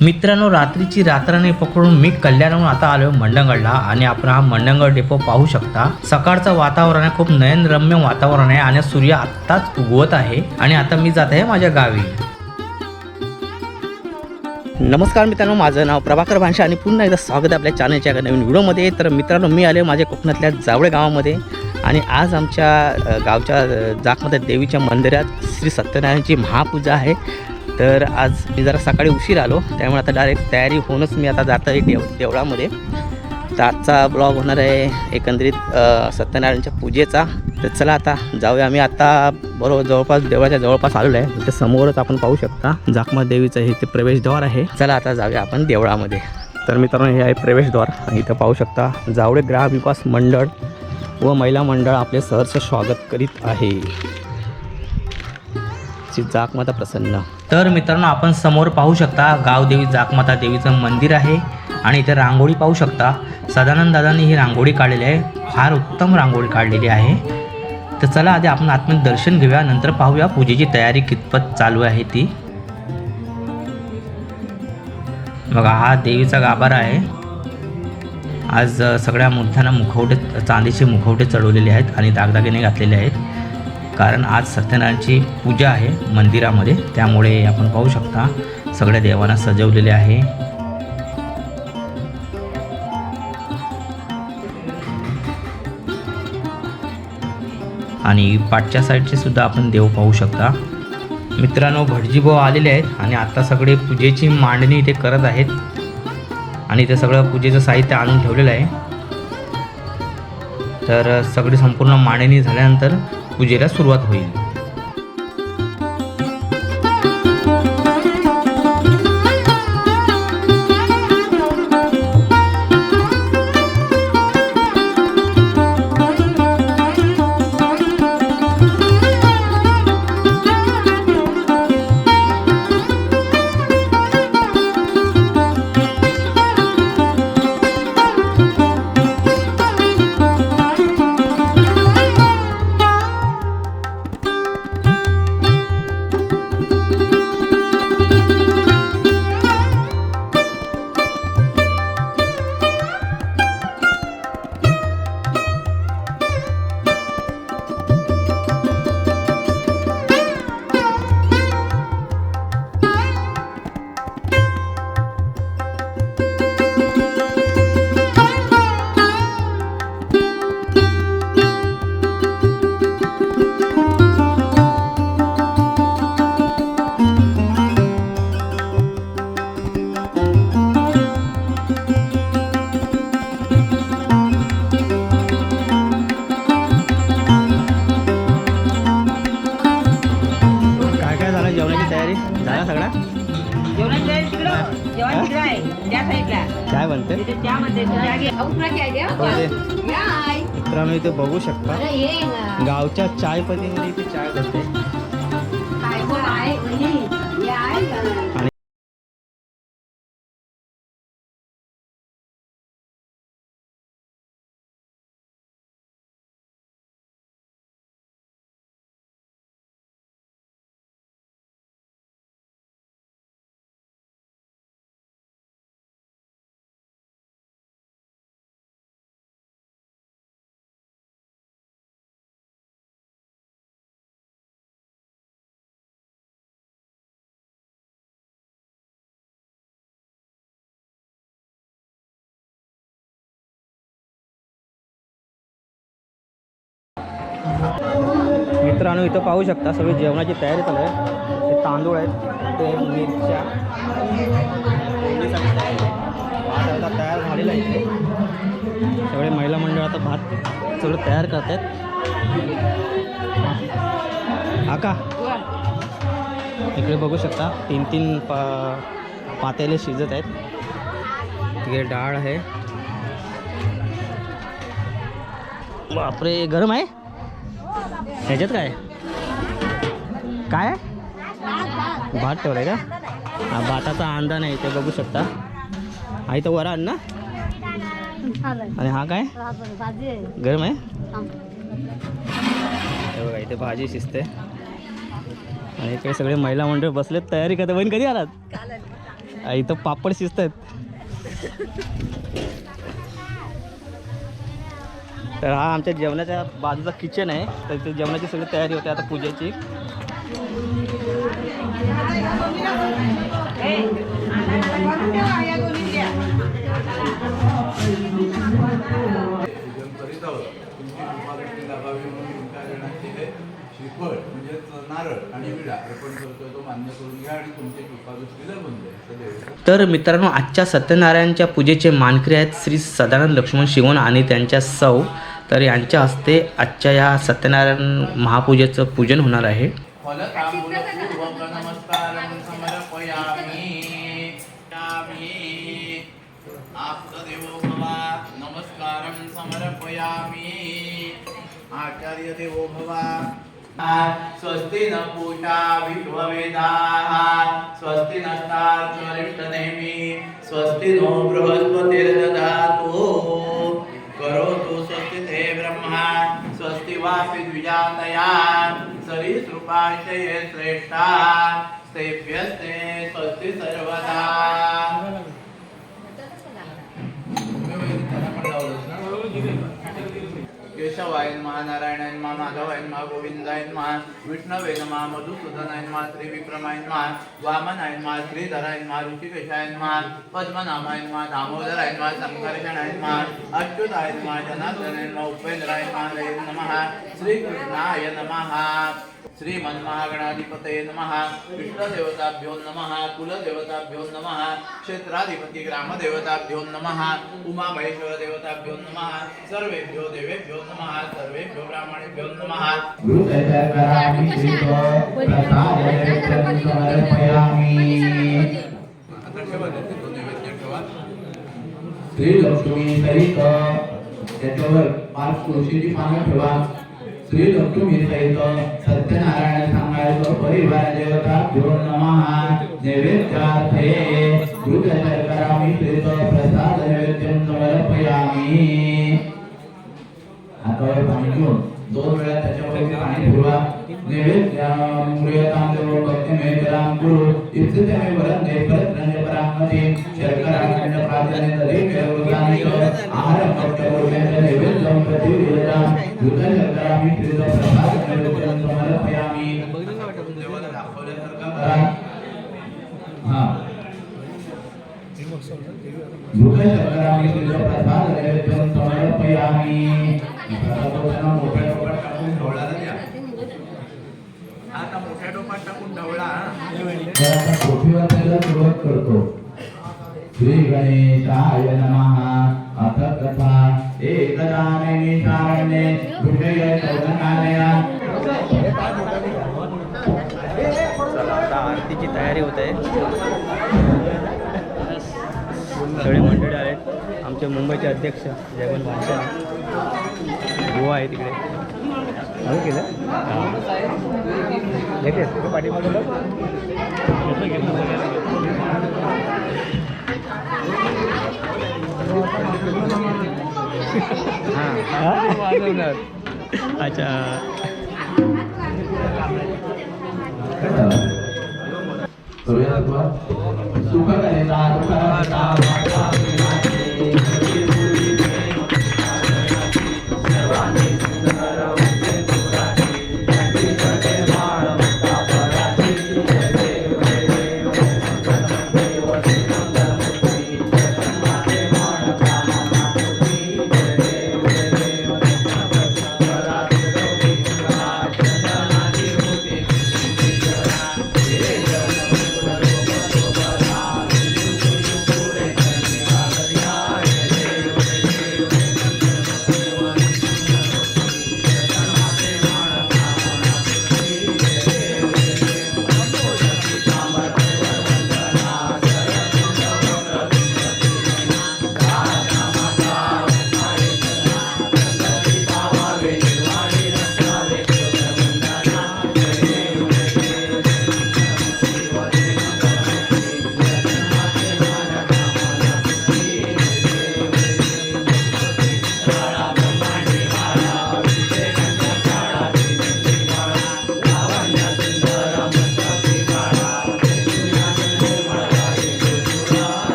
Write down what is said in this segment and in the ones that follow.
मित्रांनो रात्रीची रात्राने पकडून मी कल्याणहून आता आलो मंडणगडला आणि आपण हा मंडणगड डेपो पाहू शकता. सकाळचं वातावरण आहे खूप नयनरम्य वातावरण आहे आणि सूर्य आत्ताच उगवत आहे आणि आता मी जात आहे माझ्या गावी. नमस्कार मित्रांनो माझं नाव प्रभाकर भांशा आणि पुन्हा एकदा स्वागत आहे आपल्या चॅनलच्या एका नवीन व्हिडिओमध्ये. तर मित्रांनो मी आले माझ्या कोकणातल्या जावळे गावामध्ये आणि आज आमच्या गावच्या जाकमध्ये देवीच्या मंदिरात श्री सत्यनारायणची महापूजा आहे. तर आज मी जरा सकाळी उशीर आलो त्यामुळे आता डायरेक्ट तयारी होऊनच मी आता जात आहे देव देवळामध्ये. तर आजचा ब्लॉग होणार आहे एकंदरीत सत्यनारायणच्या पूजेचा. तर चला आता जाऊया. आम्ही आता बरोबर जवळपास देवळाच्या जवळपास आलेलो आहे. तर समोरच आपण पाहू शकता जाखमा देवीचं हे ते प्रवेशद्वार आहे. चला आता जाऊया आपण देवळामध्ये. तर मित्रांनो हे आहे प्रवेशद्वार. इथं पाहू शकता जावळे ग्राहक विकास मंडळ व महिला मंडळ आपले सहर्ष स्वागत करीत आहे. श्री जाकमाता प्रसन्न. तर मित्रांनो आपण समोर पाहू शकता गावदेवी जाकमाता देवीचं मंदिर आहे आणि इथे रांगोळी पाहू शकता. सदानंद दादांनी ही रांगोळी काढलेली आहे. फार उत्तम रांगोळी काढलेली आहे. तर चला आधी आपण आतमध्ये दर्शन घेऊया. नंतर पाहूया पूजेची तयारी कितपत चालू आहे ती. बघा हा देवीचा गाभारा आहे. आज सगळ्या मूर्त्यांना मुखवटे चांदीचे मुखवटे चढवलेले आहेत आणि दागदागिने घातलेले आहेत. कारण आज सत्यनारायणची पूजा आहे मंदिरामध्ये. त्यामुळे आपण पाहू शकता सगळ्या देवांना सजवलेले आहे. आणि पाठच्या साईडचे सुद्धा आपण देव पाहू शकता. मित्रांनो भटजी भाऊ आलेले आहेत आणि आता सगळे पूजेची मांडणी इथे करत आहेत. आणि ते सगळं पूजेचं साहित्य आणून ठेवलेलं आहे. तर सगळी संपूर्ण मांडणी झाल्यानंतर पूजेला सुरुवात होईल. इथे बघू शकता. गावच्या चाय पतीमध्ये इथे मित्रांनो इथं पाहू शकता सगळी जेवणाची तयारी चालू आहे. ते तांदूळ आहेत ते मिरच्या. भात आता तयार झालेला आहे इथे. सगळे महिला मंडळ आता भात सगळं तयार करत आहेत आका इकडे बघू शकता तीन तीन पा पातेले शिजत आहेत. तिकडे डाळ आहे. बापरे गरम आहे? ह्याच्यात काय? काय? भात भात ठेवलाय का? हा भाताचा अंदा नाही ते बघू शकता. आई तर वरण ना. आणि हा काय? गरम आहे? बघा इथे भाजी शिजते. आणि इकडे सगळे महिला मंडळ बसलेत तयारी करता बहीण कधी आलात? इथं पापड शिजत आहेत तर हा आमच्या जेवणाच्या बाजूचा किचन आहे. तर इथे जेवणाची सगळी तयारी होते आता पूजेची. श्रीफळ नारळ आणि विडा अर्पण तो मान्य करून घ्या आणि तुमची तर मित्रांनो आजच्या सत्यनारायणच्या पूजेचे मानकरी आहेत श्री सदानंद लक्ष्मण शिवण आणि त्यांच्या सौ तर यांच्या हस्ते आजच्या या सत्यनारायण महापूजेचं पूजन होणार आहे. फलताम्बूलपूर्वक नमस्कारं समर्पयामि। समर्पयामि आचार्य देवो भव स्वस्ति न पूषा विश्ववेदाः स्वस्ति नष्टाच्वरिष्ठनेमि स्वस्ति नो बृहस्पतिर्दधातु। करोतु स्वस्ति ते ब्रह्मा स्वस्ति वापि द्विजातया सरीसृपाशये श्रेष्ठा स्तेभ्यस्ते स्वस्ति सर्वदा। केशवाय नमः नारायणाय नमः माधवाय मा गोविंदाय नमः विष्णवे नमः मधुसूदनाय मा त्रिविक्रमाय नमः वामनाय नमः श्रीधराय मा ऋषिकेशाय नमः पद्मनाभाय नमः दामोदराय मा संकर्षणाय नमः अच्युताय नमः जनार्दनाय मा उपेंद्राय नमः हरे नमः श्रीकृष्णाय नमः श्रीमन्महागणाधिपतये नमः। विष्णुदेवताभ्यो नमः कुलदेवताभ्यो नमः क्षेत्राधिपति ग्रामदेवताभ्यो नमः उमामहेश्वरदेवताभ्यो नमः सर्वेभ्यो देवेभ्यो नमः सर्वेभ्यो ब्राह्मणेभ्यो नमः। आता ठेवा ते तो नैवेद्य ठेवा श्री लक्ष्मी सहित त्याच्यावर पाच तुळशीची पानं ठेवा श्री लक्ष्मी सहित तो सत्यनारायण संगायक तो परिवार देवता भ्यो नमः नैवेद्यार्थे घृत शर्करामि प्रीत तो प्रसाद नैवेद्यं समर्पयामि। हातावर पाणी घेऊन दोन वेळा त्याच्यावरती पाणी फिरवा नैवेद्यं मृयतां देवो भक्ति मेतरां गुरु। इत्यमे वरं नैपरं नैपरामते शर्करा खंड प्रार्थने तदेव योगानिक आहार भक्त गुरुमेन्द्र नैवेद्यं प्रति वेदा शर्करामी श्रीत प्रसाद हा. मोठ्या टोपात टाकून ढवळाला द्या आता मोठ्या टोपात टाकून ढवळा. त्याला सुरुवात करतो. श्री गणेशाय नमः. अथ कथा एकदाने शारण्ये विषय आता आरतीची तयारी होत आहे. सगळे मंडळी आहेत. आमचे मुंबईचे अध्यक्ष जयवंत भाषा गोवा आहे तिकडे. अजून केलं? घेते पाठीमागं हां. अच्छा. सुख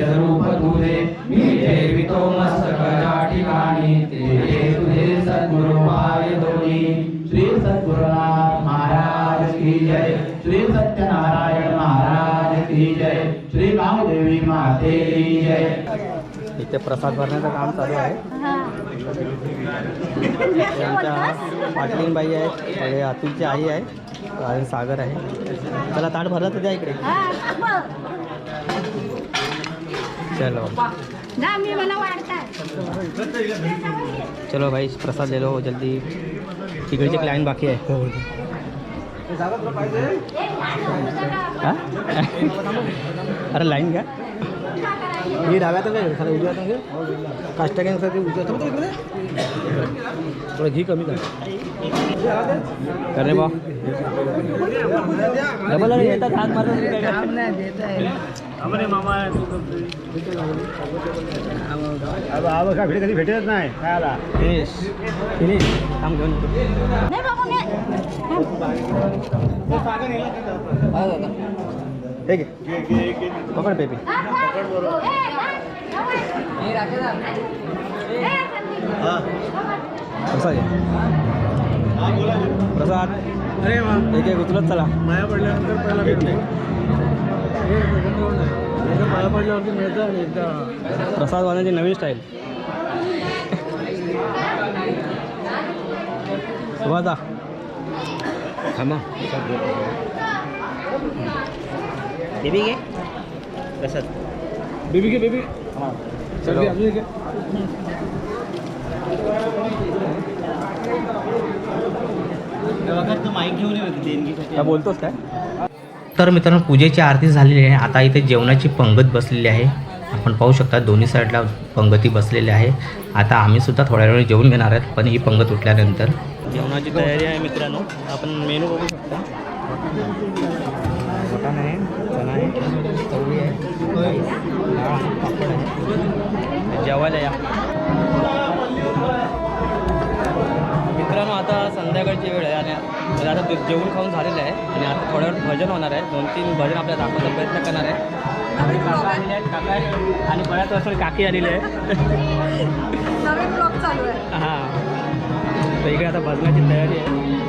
ठिकाणी रूप तुझे मी ठेवितो मस्तक ज्या ठिकाणी ते तुझे सद्गुरु पाय दोन्ही श्री सद्गुरुनाथ महाराज की जय श्री सत्यनारायण महाराज की जय श्री गावदेवी माते की जय इथे प्रसाद भरण्याचं काम चालू आहे त्यांच्या आमच्या पाटलीनबाई आहेत सगळे अतुलची आई आहे सागर आहे त्याला ताट भरला तर द्या इकडे चलो। ना मी मला वाढतात चलो भाई प्रसाद ले लो जल्दी। तिकडची एक लाईन बाकी आहे हा? अरे लाईन घ्या ही डाव्यात काय खरं उजव्यात घे काष्टग्यांसाठी उजव्यात थोडं घी कमी कर करणे बा डबल अरे येतात हात मारतात तरी काय करणार? कधी भेटत नाही काय आला फिनिश. फिनिश. थांब घेऊन येतो. नाही बाबा हे घे. पकड पेपी. प्रसाद घे प्रसाद. अरे एक एक उचलत चला. माया पडल्यानंतर पहिला भेटते प्रसाद वाहण्याची नवीन स्टाईल सुभाषदा थांबा. बेबी घे. प्रसाद. बेबी के बेबी. चलो. आपली घे. काय बोलतोस काय? तर मित्रांनो पूजेची आरती झालेली आहे. आता इथे जेवणाची पंगत बसलेली आहे. आपण पाहू शकता दोन्ही साईडला पंगती बसलेली आहे. आता आम्ही सुद्धा थोड्या वेळ जेवून घेणार आहेत पण ही पंगत उठल्यानंतर. जेवणाची तयारी आहे मित्रांनो. आपण मेनू बघू शकता. मटण आहे चणा आहे चवळी आहे डाळ पापड आहे. जेवायला या. मित्रांनो आता संध्याकाळची वेळ आहे आणि आता जेवण खाऊन झालेलं आहे आणि आता थोड्या वेळ भजन होणार आहे दोन तीन भजन आपल्याला दाखवायचा प्रयत्न करणार आहे आपले काका आलेले आहेत काका आणि बऱ्याच वर्ष काकी आलेली आहे नवीन ब्लॉग चालू आहे हां तर इकडे आता भजनाची तयारी आहे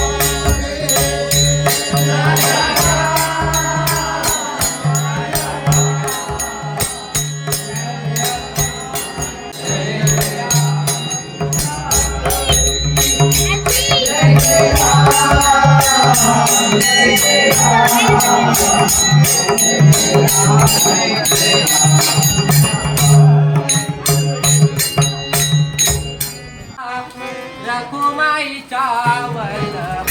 રઘુમાઈ ચાવલ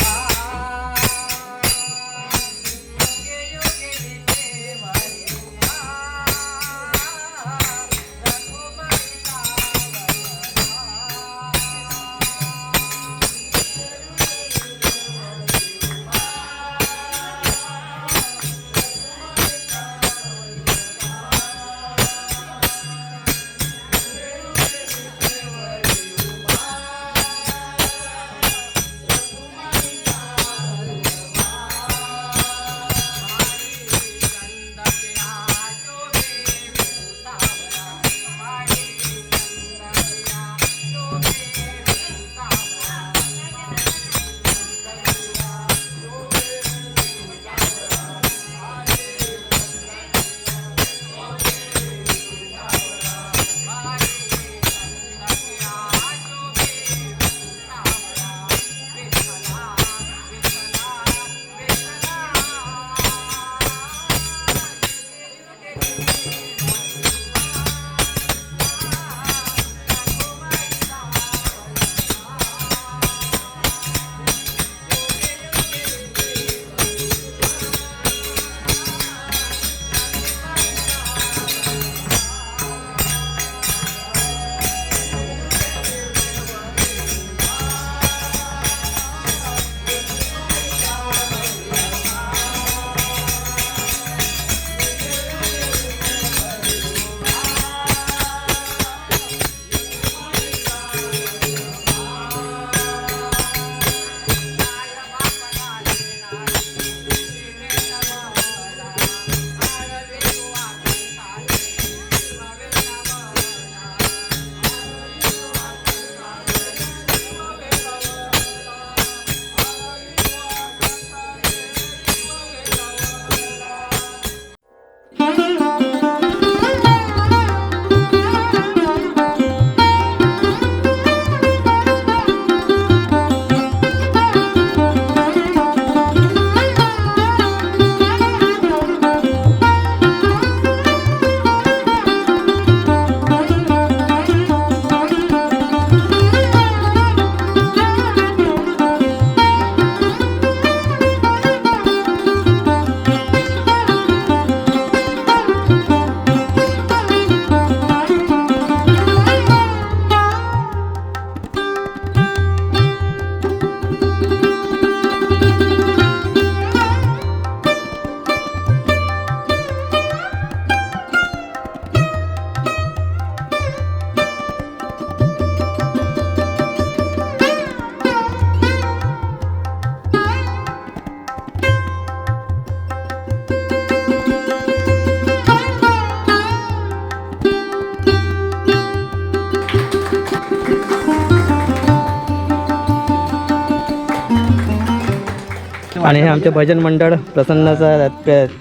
आणि हे आमचे भजन मंडळ प्रसन्नाचा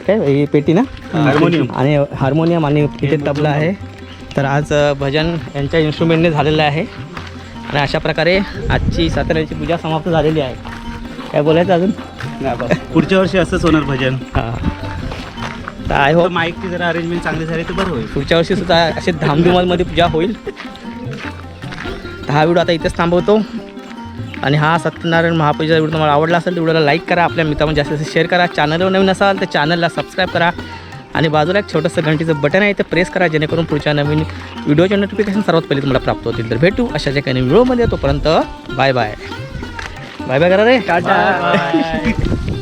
काय ही पेटी ना? हार्मोनियम. आणि हार्मोनियम आणि इथे तबला आहे. तर आज भजन यांच्या इन्स्ट्रुमेंटने झालेलं आहे. आणि अशा प्रकारे आजची साताऱ्याची पूजा समाप्त झालेली आहे. काय बोलायचं अजून? पुढच्या वर्षी असंच होणार भजन. हां. तर आय होप माईकची जरा अरेंजमेंट चांगली झाली तर बरं होईल. पुढच्या वर्षी सुद्धा असे धामधुमामध्ये पूजा होईल. हा व्हिडिओ आता इथेच थांबवतो. आणि हा सत्यनारायण महापूजेचा व्हिडिओ तुम्हाला आवडला असेल तर व्हिडिओला लाईक करा. आपल्या मित्रांमध्ये जास्तीत जास्त शेअर करा. चॅनलवर नवीन असाल तर चॅनलला सबस्क्राईब करा. आणि बाजूला एक छोटंसं घंटीचं बटन आहे ते प्रेस करा जेणेकरून पुढच्या नवीन व्हिडिओचे नोटिफिकेशन सर्वात पहिले तुम्हाला प्राप्त होतील. तर भेटू अशाच एका नवीन व्हिडिओमध्ये तोपर्यंत बाय बाय बाय बाय करा रे. टाटा.